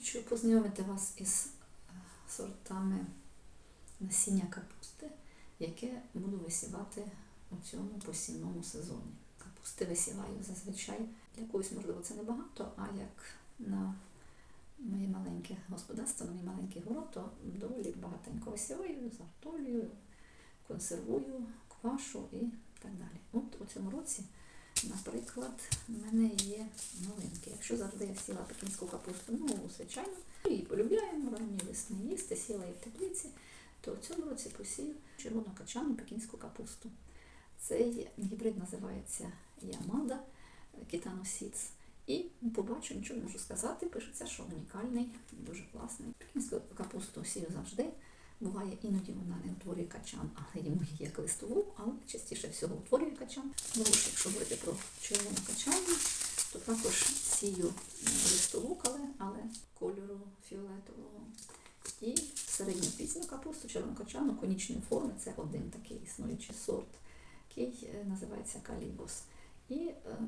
Хочу познайомити вас із е, сортами насіння капусти, яке буду висівати у цьому посівному сезоні. Капусти висіваю зазвичай. Для когось, можливо, це небагато, а як на моє маленьке господарство, на мій маленький город, то доволі багатенько висіваю, зартолюю, консервую, квашу і так далі. От у цьому році, наприклад, в мене є новинки. Якщо завжди я сіла пекінську капусту, ну, звичайно, її полюбляємо ранньої весни їсти, сіла і в теплиці, то в цьому році посію червону качану пекінську капусту. Цей гібрид називається Ямада Seeds. І побачу, нічого не можу сказати. Пишеться, що унікальний, дуже класний. Пекінську капусту сію завжди. Буває, іноді вона не утворює качан, але йому як листову, але частіше всього утворює качан. Ж, якщо говорити про червону качану, то також сію листову, але, але кольору фіолетового. І середню пізню капусту, червону качану, конічної форми. Це один такий існуючий сорт, який е, називається калібос. І е,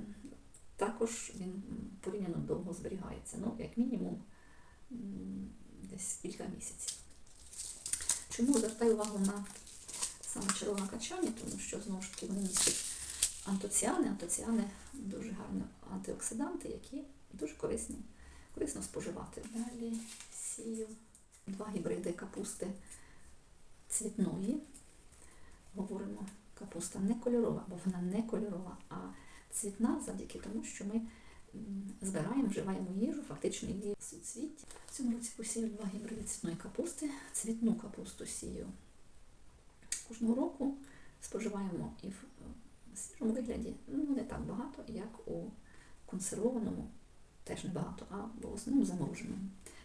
також він порівняно довго зберігається, ну, як мінімум десь кілька місяців. Чому звертаю увагу на саме червонокачані, тому що знову ж таки вони містять антоціани. Антоціани дуже гарні антиоксиданти, які дуже корисні, корисно споживати. Далі сію два гібриди капусти цвітної. Говоримо, капуста не кольорова, бо вона не кольорова, а цвітна завдяки тому, що ми збираємо, вживаємо їжу, фактично її суцвіття. В цьому році посію два гібриди цвітної капусти. Цвітну капусту сію кожного року. Споживаємо і в е, свіжому вигляді ну, не так багато, як у консервованому, теж небагато, а в основному замороженому.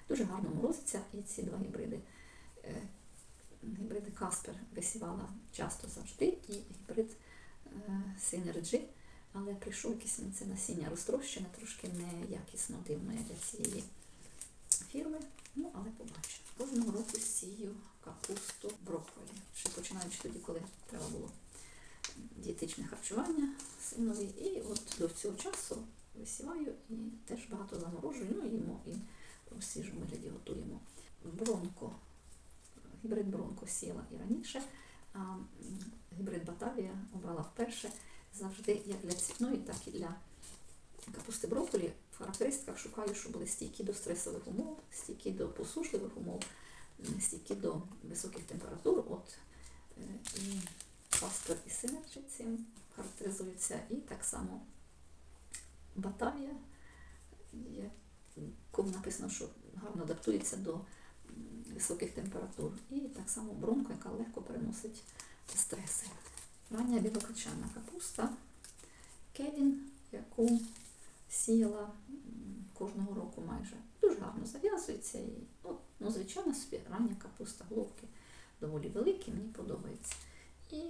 Дуже гарно морозиться і ці два гібриди. Е, Гібриди Каспер висівала часто завжди, і гібрид Синерджі, але прийшов якесь це насіння розтрощене, трошки неякісно дивно для цієї фірми. Ну, але побачимо. Кожного року сію капусту брокколі. Ще починаючи тоді, коли синові. І от до цього часу висіваю і теж багато заморожую, ну їмо і в свіжому вигляді готуємо. Бронко, гібрид Бронко сіла і раніше, а гібрид Батавія обрала вперше завжди як для цвітної, так і для капусти брокколі. В характеристиках шукаю, щоб були стійкі до стресових умов, стійкі до посушливих умов, стійкі до високих температур. От е, і Каспер і Синерджі цим характеризуються, і так само Батавія, якому написано, що гарно адаптується до високих температур. І так само бронко, яка легко переносить стреси. Рання білокачана капуста Кевін, яку сіяла кожного року майже. Дуже гарно зав'язується. І, ну, ну, звичайно, рання капуста, головки доволі великі, мені подобається. І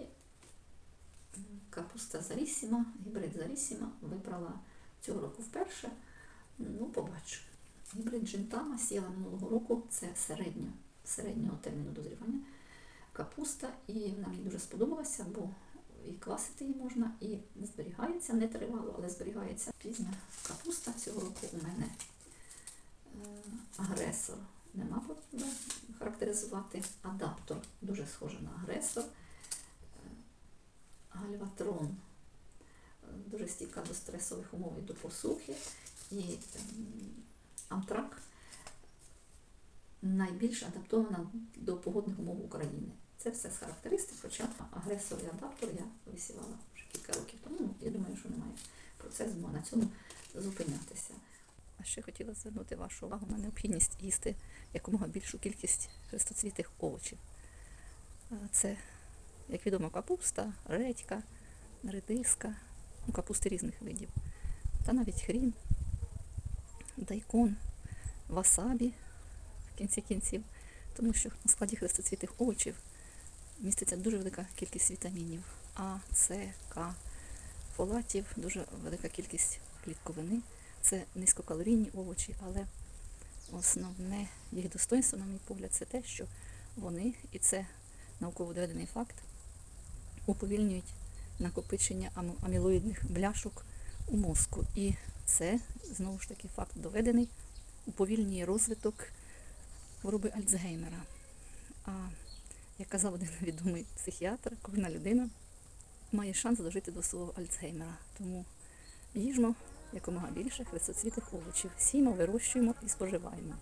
капуста Зарісіма, гібрид Зарісіма вибрала цього року вперше. Ну, побачу. Гібрид Джентама сіяла минулого року, це середньо, середнього терміну дозрівання капуста, і вона мені дуже сподобалася, бо і квасити її можна, і зберігається не тривало, але зберігається пізня капуста. Цього року у мене е, агресор нема потрібно характеризувати. Адаптор дуже схожий на агресор. Е, Гальватрон е, дуже стійка до стресових умов і до посухи. І ем, Амтрак найбільш адаптована до погодних умов України. Це все з характеристик, хоча агресор і адаптор я висівала вже кілька років тому. Я думаю, що немає процесу на цьому зупинятися. А ще хотіла звернути вашу увагу на необхідність їсти якомога більшу кількість хрестоцвітих овочів. Це, як відомо, капуста, редька, редиска, ну, капусти різних видів, та навіть хрін, дайкон, васабі в кінці кінців, тому що на складі хрестоцвітих овочів міститься дуже велика кількість вітамінів А, С, К, фолатів, дуже велика кількість клітковини. Це низькокалорійні овочі, але основне їх достоинство, на мій погляд, це те, що вони, і це науково доведений факт, уповільнюють накопичення амілоїдних бляшок у мозку. І це, знову ж таки, факт доведений. уповільнює розвиток хвороби Альцгеймера. А як казав один відомий психіатр, кожна людина має шанс дожити до свого Альцгеймера. Тому їжмо якомога більше хрестоцвітих овочів, сіємо, вирощуємо і споживаємо.